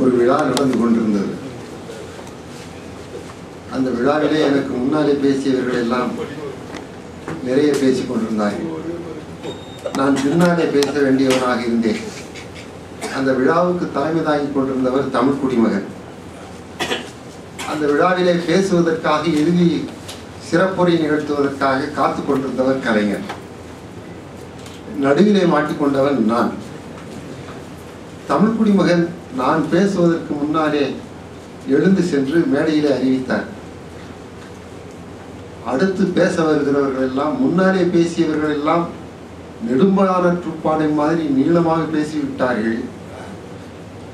ஒரு விழா நடந்து கொண்டிருந்தது. அந்த விழாவிலே எனக்கு முன்னாலே பேசியவர்கள் எல்லாம் நிறைய பேசிக் கொண்டிருந்தார்கள். நான் பின்னாலே பேச வேண்டியவனாக இருந்தேன். அந்த விழாவுக்கு தலைமை தாங்கி கொண்டிருந்தவர் தமிழ் குடிமகன். அந்த விழாவிலே பேசுவதற்காக இறுதி சிறப்புரை நிகழ்த்துவதற்காக காத்து கொண்டிருந்தவர் கலைஞர். நடுவிலே மாட்டிக்கொண்டவன் நான். தமிழ் குடிமகன் நான் பேசுவதற்கு முன்னாலே எழுந்து சென்று மேடையிலே அறிவித்தார் அடுத்து பேச வருகிறவர்கள் எல்லாம் முன்னாலே பேசியவர்கள் எல்லாம் நெடும்பானற்றுப்பானை மாதிரி நீளமாக பேசிவிட்டார்கள்.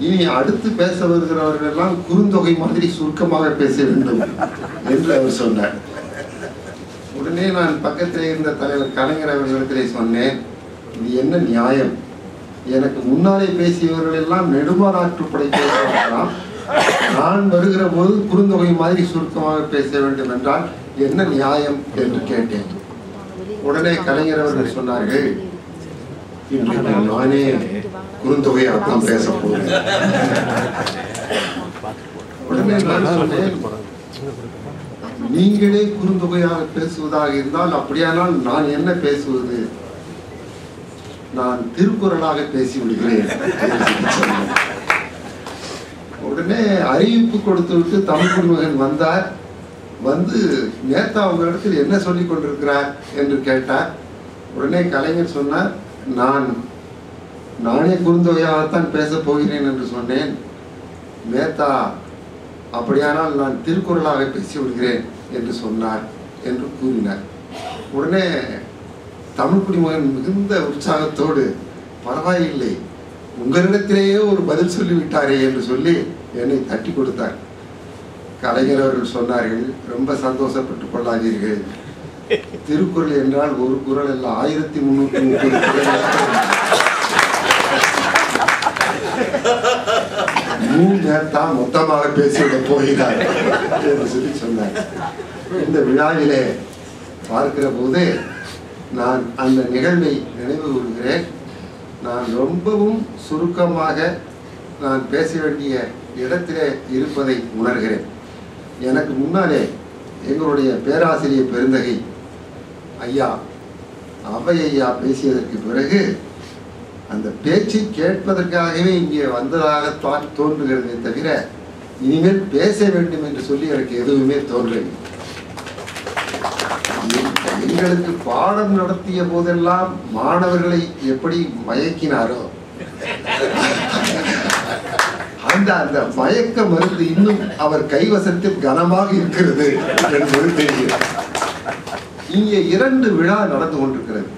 இனி அடுத்து பேச வருகிறவர்கள் எல்லாம் குறுந்தொகை மாதிரி சுருக்கமாக பேச வேண்டும் என்று அவர் சொன்னார். உடனே நான் பக்கத்தில் இருந்த தலைவர் கலைஞர் அவர்களிடத்திலே சொன்னேன் இது என்ன நியாயம்? எனக்கு முன்னாலே பேசியவர்கள் எல்லாம் நெடுமாறாற்று படைத்தவர்களாம் நான் வருகிற போது குறுந்தொகை மாதிரி சுருக்கமாக பேச வேண்டும் என்றால் என்ன நியாயம் என்று கேட்டேன். உடனே கலைஞர் அவர்கள் சொன்னார்கள் இன்றைக்கு நானே குறுந்தொகையாகத்தான் பேச போகிறேன். உடனே நான் சொன்னேன் நீங்களே குறுந்தொகையாக பேசுவதாக இருந்தால் அப்படியானால் நான் என்ன பேசுவது? நான் திருக்குறளாக பேசி விடுகிறேன் சொன்னேன். உடனே அறிவிப்பு கொடுத்து விட்டு தமிழ் குடிமகன் வந்தார். வந்து நேத்தா அவங்க இடத்தில் என்ன சொல்லிக் கொண்டிருக்கிறார் என்று கேட்டார். உடனே கலைஞர் சொன்னார் நான் நானே குறுந்தொகையாகத்தான் பேசப் போகிறேன் என்று சொன்னேன். மேத்தா அப்படியானால் நான் திருக்குறளாக பேசி விடுகிறேன் என்று சொன்னார் என்று கூறினார். உடனே தமிழ் குடிமகன் மிகுந்த உற்சாகத்தோடு பரவாயில்லை உங்களிடத்திலேயே ஒரு பதில் சொல்லிவிட்டாரே என்று சொல்லி என்னை தட்டி கொடுத்தார். கலைஞர் அவர்கள் சொன்னார்கள் ரொம்ப சந்தோஷப்பட்டுக் கொள்ளாதீர்கள். திருக்குறள் என்றால் ஒரு குறள் அல்ல ஆயிரத்தி முன்னூத்தி முப்பது குறள். தான் மொத்தமாக பேசிவிட போகிறார் என்று சொல்லி சொன்னார். இந்த விழாவிலே பார்க்கிற போது நான் அந்த நிகழ்வை நினைவு கூறுகிறேன். நான் ரொம்பவும் சுருக்கமாக நான் பேச வேண்டிய இடத்திலே இருப்பதை உணர்கிறேன். எனக்கு முன்னாலே எங்களுடைய பேராசிரியர் பெருந்தகை ஐயா அவை ஐயா பேசியதற்கு பிறகு அந்த பேச்சை கேட்பதற்காகவே இங்கே வந்ததாக தான் தோன்றுகிறதே தவிர இனிமேல் பேச வேண்டும் என்று சொல்லி எனக்கு எதுவுமே தோன்றவில்லை. எங்களுக்கு பாடம் நடத்திய போதெல்லாம் மாணவர்களை எப்படி மயக்கினாரோ? அந்த அந்த மயக்க மருந்து இன்னும் அவர் கைவசத்தில் கனமாக இருக்கிறது என்பது தெரியும் இங்கே இரண்டு விழா நடந்து கொண்டிருக்கிறது.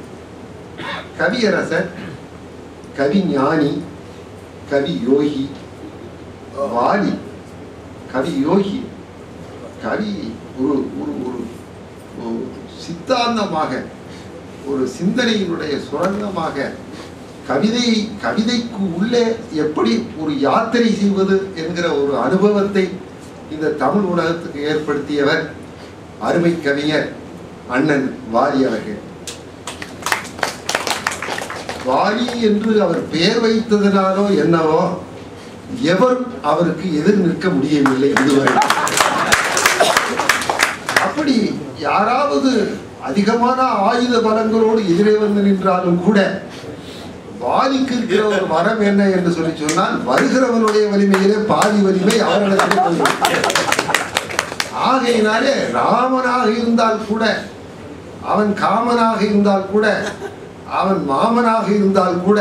கவியரசர் கவி ஞானி கவி யோகி வாலி கவி யோகி கவி ஒரு சித்தாந்தமாக ஒரு சிந்தனையினுடைய சுரங்கமாக கவிதை கவிதைக்கு உள்ளே எப்படி ஒரு யாத்திரை செய்வது என்கிற ஒரு அனுபவத்தை இந்த தமிழ் உலகத்துக்கு ஏற்படுத்தியவர் அருமை கவிஞர் அண்ணன் வாரி அவர்கள். வாரி என்று அவர் பெயர் வைத்ததனாலோ என்னவோ எவரும் அவருக்கு எதிர் நிற்க முடியவில்லை இதுவரை. அப்படி யாராவது அதிகமான ஆயுத பலங்களோடு எதிரே வந்து நின்றாலும் கூட வாலிக்கு இருக்கிற ஒரு மரம் என்ன என்று சொல்லி சொன்னால் வருகிறவனுடைய வலிமையிலே பாதி வலிமை அவர்களுக்கு ஆகையினாலே ராமனாக இருந்தால் கூட அவன் காமனாக இருந்தால் கூட அவன் மாமனாக இருந்தால் கூட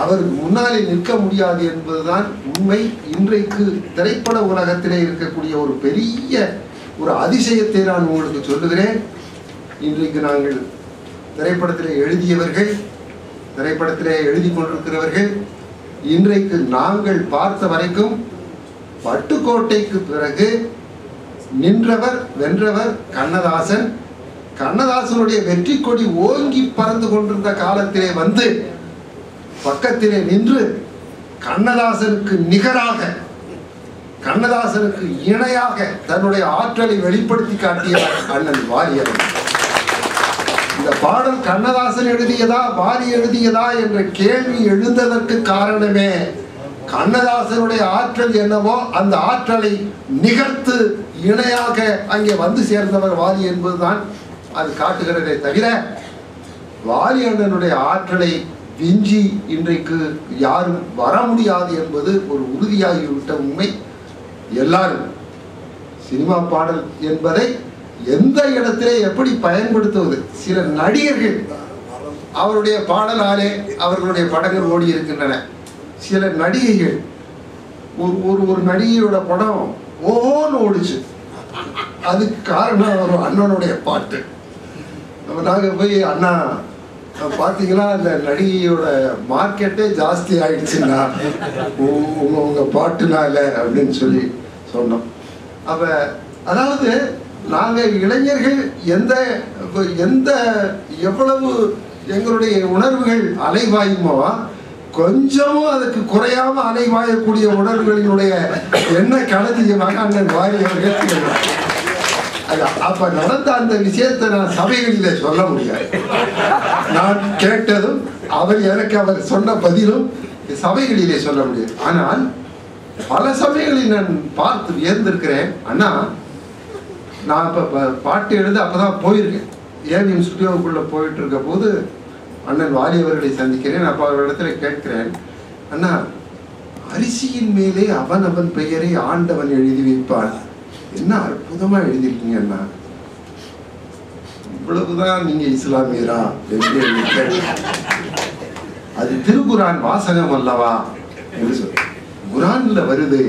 அவர் முன்னாலே நிற்க முடியாது என்பதுதான் உண்மை. இன்றைக்கு திரைப்பட உலகத்திலே இருக்கக்கூடிய ஒரு பெரிய ஒரு அதிசயத்தை நான் உங்களுக்கு சொல்லுகிறேன். இன்றைக்கு நாங்கள் திரைப்படத்திலே எழுதியவர்கள் திரைப்படத்திலே எழுதி கொண்டிருக்கிறவர்கள் இன்றைக்கு நாங்கள் பார்த்த வரைக்கும் பட்டுக்கோட்டைக்கு பிறகு நின்றவர் வென்றவர் கண்ணதாசன். கண்ணதாசனுடைய வெற்றி கொடி ஓங்கி பறந்து கொண்டிருந்த காலத்திலே வந்து பக்கத்திலே நின்று கண்ணதாசனுக்கு நிகராக கண்ணதாசனுக்கு இணையாக தன்னுடைய ஆற்றலை வெளிப்படுத்தி காட்டிய அண்ணன் வாரியவன். இந்த பாடல் கண்ணதாசன் எழுதியதா பாரி எழுதியதா என்ற கேள்வி எழுந்ததற்கு காரணமே கண்ணதாசனுடைய ஆற்றல் என்னவோ அந்த ஆற்றலை நிகழ்த்து இணையாக அங்கே வந்து சேர்ந்தவர் வாலி என்பதுதான் அது காட்டுகிறதே தவிர வாலி அண்ணனுடைய ஆற்றலை விஞ்சி இன்றைக்கு யாரும் வர முடியாது என்பது ஒரு உறுதியாகிவிட்ட உண்மை. எல்லாரும் சினிமா பாடல் என்பதை எந்த இடத்திலே எப்படி பயன்படுத்துவது? சில நடிகர்கள் அவருடைய பாடலாலே அவர்களுடைய படங்கள் ஓடி இருக்கின்றன. சில நடிகைகள் ஒரு ஒரு ஒரு நடிகையோட படம் ஓன்னு ஓடிச்சு. அதுக்கு காரணம் ஒரு அண்ணனுடைய பாட்டு. நம்ம நாங்கள் போய் அண்ணா பார்த்தீங்களா அந்த நடிகையோட மார்க்கெட்டே ஜாஸ்தி ஆயிடுச்சுன்னா உங்க உங்க பாட்டுனால அப்படின்னு சொல்லி சொன்னோம். அப்ப அதாவது நாங்கள் இளைஞர்கள் எந்த எந்த எவ்வளவு எங்களுடைய உணர்வுகள் அலைவாயுமோ கொஞ்சமும் அதுக்கு குறையாம அலைவாயக்கூடிய உணர்வுகளினுடைய என்ன களஞ்சியமாக அண்ணன் வாரி அவர்கள் அப்ப நடந்த அந்த விஷயத்தை நான் சபைகளில் சொல்ல முடியாது. நான் கேட்டதும் அவர் எனக்கு அவர் சொன்ன பதிலும் சபைகளிலே சொல்ல முடியாது. ஆனால் பல சபைகளில் நான் பார்த்து வியந்திருக்கிறேன். அண்ணா நான் இப்போ பாட்டு எழுத அப்பதான் போயிருக்கேன். ஏவிஎம் ஸ்டுடியோவுக்குள்ளே போயிட்டு இருக்க போது அண்ணன் வாலி அவர்களை சந்திக்கிறேன். அப்போ அவரிடத்துல கேட்கிறேன் அண்ணா அரிசியின் மேலே அவன் அவன் பெயரை ஆண்டவன் எழுதி வைப்பான் என்ன அற்புதமாக எழுதியிருக்கீங்க அண்ணா? இவ்வளவுதான் நீங்க இஸ்லாமியரா? என்று அது திருக்குரான் வாசகம் அல்லவா? என்று சொல் குரான்ல வருது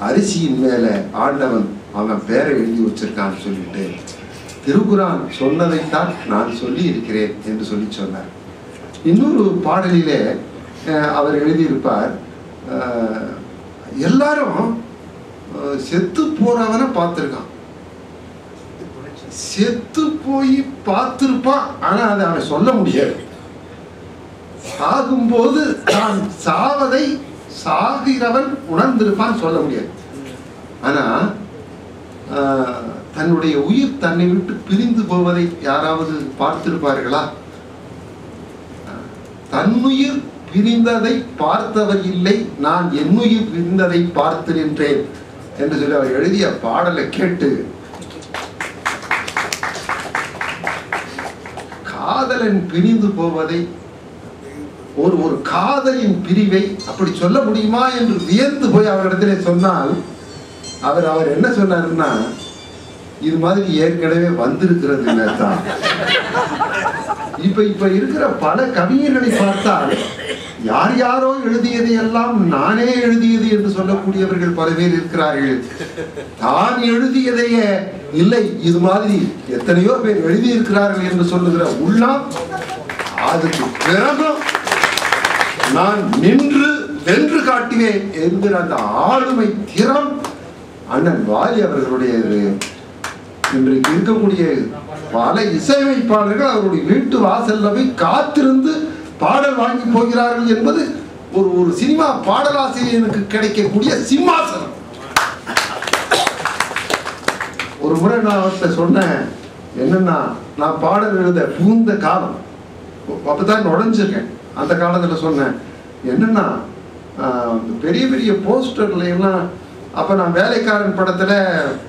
அரிசியின் மேல ஆண்டவன் அவன் பேரை எழுதி வச்சிருக்கான்னு சொல்லிட்டு திருக்குறான் சொன்னதைத்தான் நான் சொல்லி இருக்கிறேன் என்று சொல்லி சொன்னார். இன்னொரு பாடலிலே அஹ், அவர் எழுதியிருப்பார் எல்லாரும் செத்து போறவனை பார்த்துருக்கான். செத்து போய் பார்த்திருப்பான் ஆனா அதை அவன் சொல்ல முடியாது. சாகும்போது தான் சாவதை சாகிறவன் உணர்ந்திருப்பான் சொல்ல முடியாது. ஆனா தன்னுடைய உயிர் தன்னை விட்டு பிரிந்து போவதை யாராவது பார்த்திருப்பார்களா? தன்னுயிர் பிரிந்ததை பார்த்தவர் இல்லை நான் என்னுயிர் பிரிந்ததை பார்த்து நின்றேன் என்று சொல்லி அவர் எழுதிய பாடலை கேட்டு காதலன் பிரிந்து போவதை ஒரு ஒரு காதலின் பிரிவை அப்படி சொல்ல முடியுமா என்று வியந்து போய் அவரிடத்திலே சொன்னால் அவர் அவர் என்ன சொன்னாருன்னா இது மாதிரி ஏற்கனவே வந்திருக்கிறது தான் இப்ப இப்ப இருக்கிற பல கவிஞர்களை பார்த்தால் யார் யாரோ எழுதியதை எல்லாம் நானே எழுதியது என்று சொல்லக்கூடியவர்கள் பல பேர் இருக்கிறார்கள். தான் எழுதியதையே இல்லை இது மாதிரி எத்தனையோ பேர் எழுதியிருக்கிறார்கள் என்று சொல்லுகிற உள்ளம் அதுக்கு பிறகும் நான் நின்று வென்று காட்டுவேன் என்கிற அந்த ஆளுமை திறம் அண்ணன் வாலி அவர்களுடைய இன்றைக்கு இருக்கக்கூடிய பல இசையமைப்பாளர்கள் அவருடைய வீட்டு வாசல்ல போய் காத்திருந்து பாடல் வாங்கி போகிறார்கள் என்பது ஒரு ஒரு சினிமா பாடலாசிரியனுக்கு கிடைக்கக்கூடிய சிம்மாசனம். ஒரு முறை நான் அவர்கிட்ட சொன்னேன் என்னன்னா நான் பாடல் எழுத புகுந்த காலம். அப்பதான் நுழைஞ்சிருக்கேன். அந்த காலத்துல சொன்னேன் என்னன்னா பெரிய பெரிய போஸ்டர்ல எல்லாம் அப்போ நான் வேலைக்காரன் படத்தில்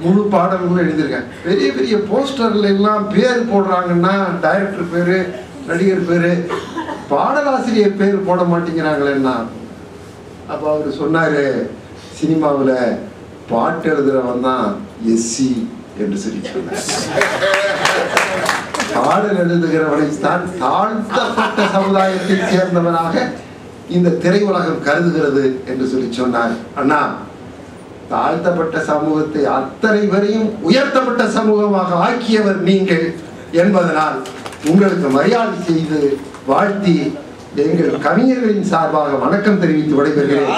முழு பாடல்களும் எழுதியிருக்கேன். பெரிய பெரிய போஸ்டர்ல எல்லாம் பேர் போடுறாங்கன்னா டைரக்டர் பேர் நடிகர் பேர் பாடலாசிரியர் பேர் போட மாட்டேங்கிறாங்களேன்னா அப்போ அவர் சொன்னார் சினிமாவில் பாட்டு எழுதுறவன் தான் எஸ்சி என்று சொல்லி சொன்னார் பாடல் எழுதுகிறவனை தான் தாழ்த்தப்பட்ட சமுதாயத்தை சேர்ந்தவனாக இந்த திரையுலகம் கருதுகிறது என்று சொல்லி சொன்னார். அண்ணா தாழ்த்தப்பட்ட சமூகத்தை அத்தனை வரையும் உயர்த்தப்பட்ட சமூகமாக ஆக்கியவர் நீங்கள் என்பதனால் உங்களுக்கு மரியாதை செய்து வாழ்த்தி எங்கள் கவிஞர்களின் சார்பாக வணக்கம் தெரிவித்து விடைபெறுகிறேன்.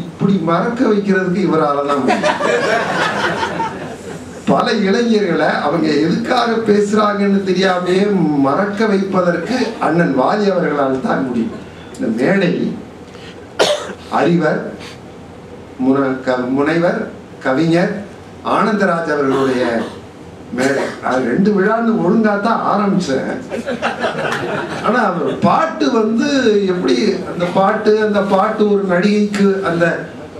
இப்படி மறக்க வைக்கிறதுக்கு இவரால தான். பல இளைஞர்களை அவங்க எதுக்காக பேசுறாங்கன்னு தெரியாமே மறக்க வைப்பதற்கு அண்ணன் வாலி அவர்களால் தான் முடியும். இந்த மேடை அறிவர் முன- க- முனைவர் கவிஞர் ஆனந்தராஜ் அவர்களுடைய மேடை அது ரெண்டு விழான்னு ஒழுங்கா தான் ஆரம்பிச்சேன். ஆனா அவர் பாட்டு வந்து எப்படி அந்த பாட்டு அந்த பாட்டு ஒரு நடிகைக்கு அந்த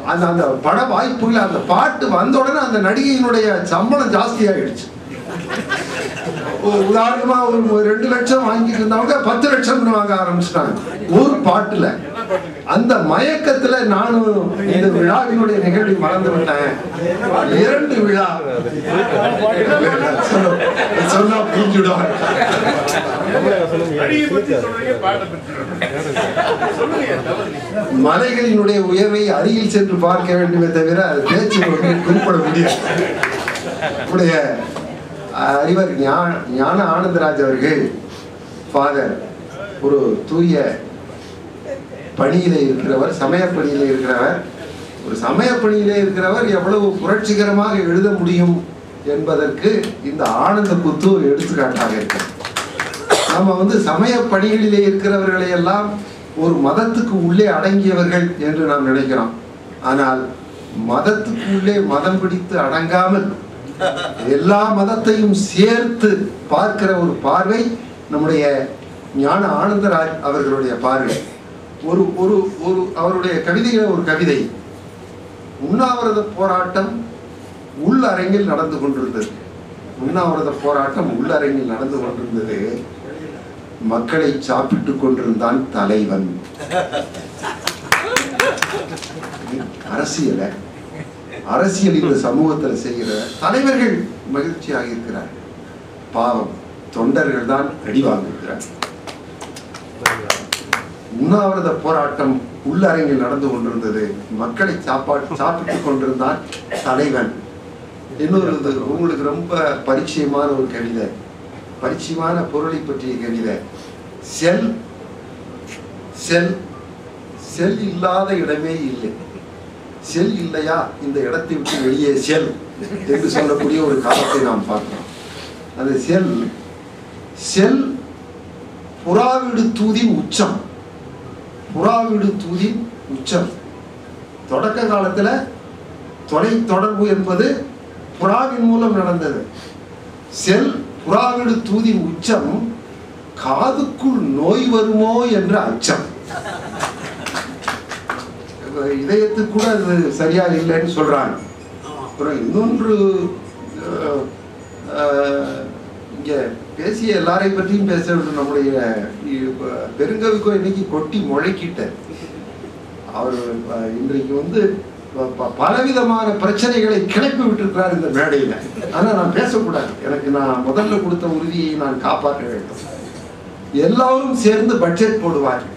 அந்த அந்த பட வாய்ப்புகள் அந்த பாட்டு வந்த உடனே அந்த நடிகையினுடைய சம்பளம் ஜாஸ்தி ஆயிடுச்சு உதாரணமா ஒரு ரெண்டு லட்சம் வாங்கிட்டு இருந்தவங்க பத்து லட்சம் வாங்க ஆரம்பிச்சிட்டாங்க. ஒரு பாட்டுல. அந்த மயக்கத்துல நானும் இந்த விழாவினுடைய நிகழ்வை மறந்து விட்டேன். இரண்டு விழா. சொன்னா புரிஞ்சுடும் மலைகளினுடைய உயர்வை அருகில் சென்று பார்க்க வேண்டுமே தவிர அது பேச்சு குறிப்பிட முடியாது. உடைய அறிவர் ஞா- ஞான ஆனந்தராஜ் அவர்கள் ஃபாதர் ஒரு தூய பணியிலே இருக்கிறவர் சமய பணியிலே இருக்கிறவர். ஒரு சமய பணியிலே இருக்கிறவர் எவ்வளவு புரட்சிகரமாக எழுத முடியும் என்பதற்கு இந்த ஆனந்த குத்து ஒரு எடுத்துக்காட்டாக இருக்கு. நம்ம வந்து சமய பணிகளிலே இருக்கிறவர்களை எல்லாம் ஒரு மதத்துக்கு உள்ளே அடங்கியவர்கள் என்று நாம் நினைக்கிறோம். ஆனால் மதத்துக்கு உள்ளே மதம் பிடித்து அடங்காமல் எல்லா மதத்தையும் சேர்த்து பார்க்கிற ஒரு பார்வை நம்முடைய ஞான ஆனந்தராஜ் அவர்களுடைய பார்வை. ஒரு ஒரு ஒரு அவருடைய கவிதையில ஒரு கவிதை. உண்ணாவிரத போராட்டம் உள்ளரங்கில் நடந்து கொண்டிருந்தது. உண்ணாவிரத போராட்டம் உள்ளரங்கில் நடந்து கொண்டிருந்தது. மக்களை சாப்பிட்டுக் கொண்டிருந்தான் தலைவன். அரசியல அரசியல் இந்த சமூகத்தில் செய்கிற தலைவர்கள் மகிழ்ச்சியாக இருக்கிறார்கள். பாவம் தொண்டர்கள் தான் அடி வாங்குகிறார் உண்ணாவிரத போராட்டம் உள்ளரங்கில் நடந்து கொண்டிருந்தது. மக்களை சாப்பாடு சாப்பிட்டுக் கொண்டிருந்தான் தலைவன். இன்னொரு உங்களுக்கு ரொம்ப பரிச்சயமான ஒரு கவிதை. பரிச்சயமான பொருளை பற்றிய கவிதை. செல் செல் செல் இல்லாத இடமே இல்லை. செல் இல்லையா? இந்த இடத்தை விட்டு வெளியே செல் என்று சொல்லக்கூடிய ஒரு காலத்தை நாம் பார்க்கிறோம். அந்த செல். செல் புறாவிடு தூதின் உச்சம். புறாவிடு தூதி உச்சம். தொடக்க காலத்தில் தொலை தொடர்பு என்பது புறாவின் மூலம் நடந்தது. செல் புறாவிடு தூதின் உச்சம் காதுக்குள் நோய் வருமோ என்ற அச்சம். இதயத்துக்கு கூட அது சரியா இல்லைன்னு சொல்றாங்க. அப்புறம் இன்னொன்று இங்கே பேசிய எல்லாரையும் பற்றியும் பேச வேண்டும். நம்முடைய பெருங்கவிக்கோ இன்னைக்கு கொட்டி முழக்கிட்டார். அவர் இன்றைக்கு வந்து ப- பலவிதமான பிரச்சனைகளை கிளப்பி விட்டிருக்கிறார் இந்த மேடையில. ஆனா நான் பேசக்கூடாது. எனக்கு நான் முதல்ல கொடுத்த உறுதியை நான் காப்பாற்ற வேண்டும். எல்லாரும் சேர்ந்து பட்ஜெட் போடுவார்கள்.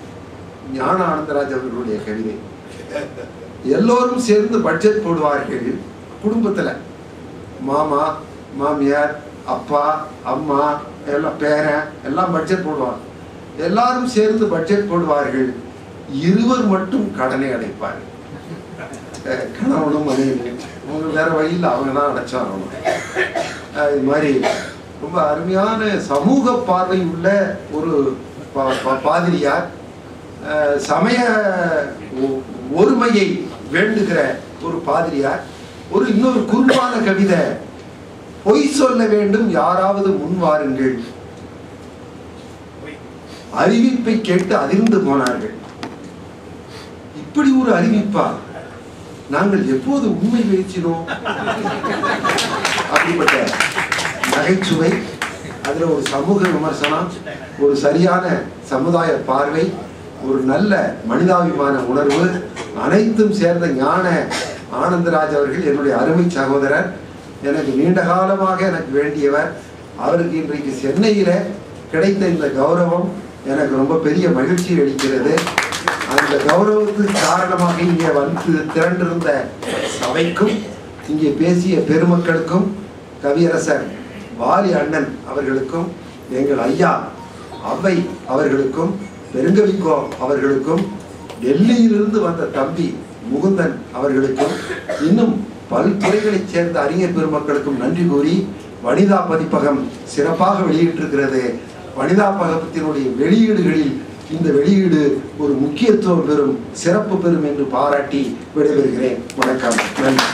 ஞான ஆனந்தராஜ் அவர்களுடைய கவிதை எல்லோரும் சேர்ந்து பட்ஜெட் போடுவார்கள் குடும்பத்துல. மாமா மாமியார் அப்பா அம்மா எல்லாம் பேரன் எல்லாம் பட்ஜெட் போடுவாங்க. எல்லாரும் சேர்ந்து பட்ஜெட் போடுவார்கள். இருவர் மட்டும் கடனை அடைப்பார். கணவனும் மனைவி அவங்க வேற வழியில் அவங்க தான் அடைச்சாகணும். இது மாதிரி ரொம்ப அருமையான சமூக பார்வை உள்ள ஒரு பா- பாதிரியார் சமய ஒ- ஒருமையை வேண்டுகிற ஒரு பாதிரியார் ஒரு இன்னொரு குறும்பான கவிதை பொய் சொல்ல வேண்டும் யாராவது முன் வாருங்கள். அறிவிப்பை கேட்டு அதிர்ந்து போனார்கள். இப்படி ஒரு அறிவிப்பா? நாங்கள் எப்போது உண்மை பேசினோம்? அப்படிப்பட்ட நகைச்சுவை அதுல ஒரு சமூக விமர்சனம் ஒரு சரியான சமுதாய பார்வை ஒரு நல்ல மனிதாபிமான உணர்வு அனைத்தும் சேர்ந்த ஞான ஆனந்தராஜ் அவர்கள் என்னுடைய அருமை சகோதரர். எனக்கு நீண்ட காலமாக எனக்கு வேண்டியவர். அவருக்கு இன்றைக்கு சென்னையில் கிடைத்த இந்த கௌரவம் எனக்கு ரொம்ப பெரிய மகிழ்ச்சி அளிக்கிறது. அந்த கௌரவத்துக்கு காரணமாக இங்கே வந்து திரண்டிருந்த சபைக்கும் இங்கே பேசிய பெருமக்களுக்கும் கவியரசர் வாலி அண்ணன் அவர்களுக்கும் எங்கள் ஐயா அவ்வை அவர்களுக்கும் பெருங்கவிக்கோ அவர்களுக்கும் டெல்லியிலிருந்து வந்த தம்பி முகுந்தன் அவர்களுக்கும் இன்னும் பல்துறைகளைச் சேர்ந்த அறிஞர் பெருமக்களுக்கும் நன்றி கூறி வனிதா பதிப்பகம் சிறப்பாக வெளியிட்டிருக்கிறது. வனிதா பதிப்பகத்தினுடைய வெளியீடுகளில் இந்த வெளியீடு ஒரு முக்கியத்துவம் பெறும் சிறப்பு பெறும் என்று பாராட்டி விடைபெறுகிறேன். வணக்கம். நன்றி.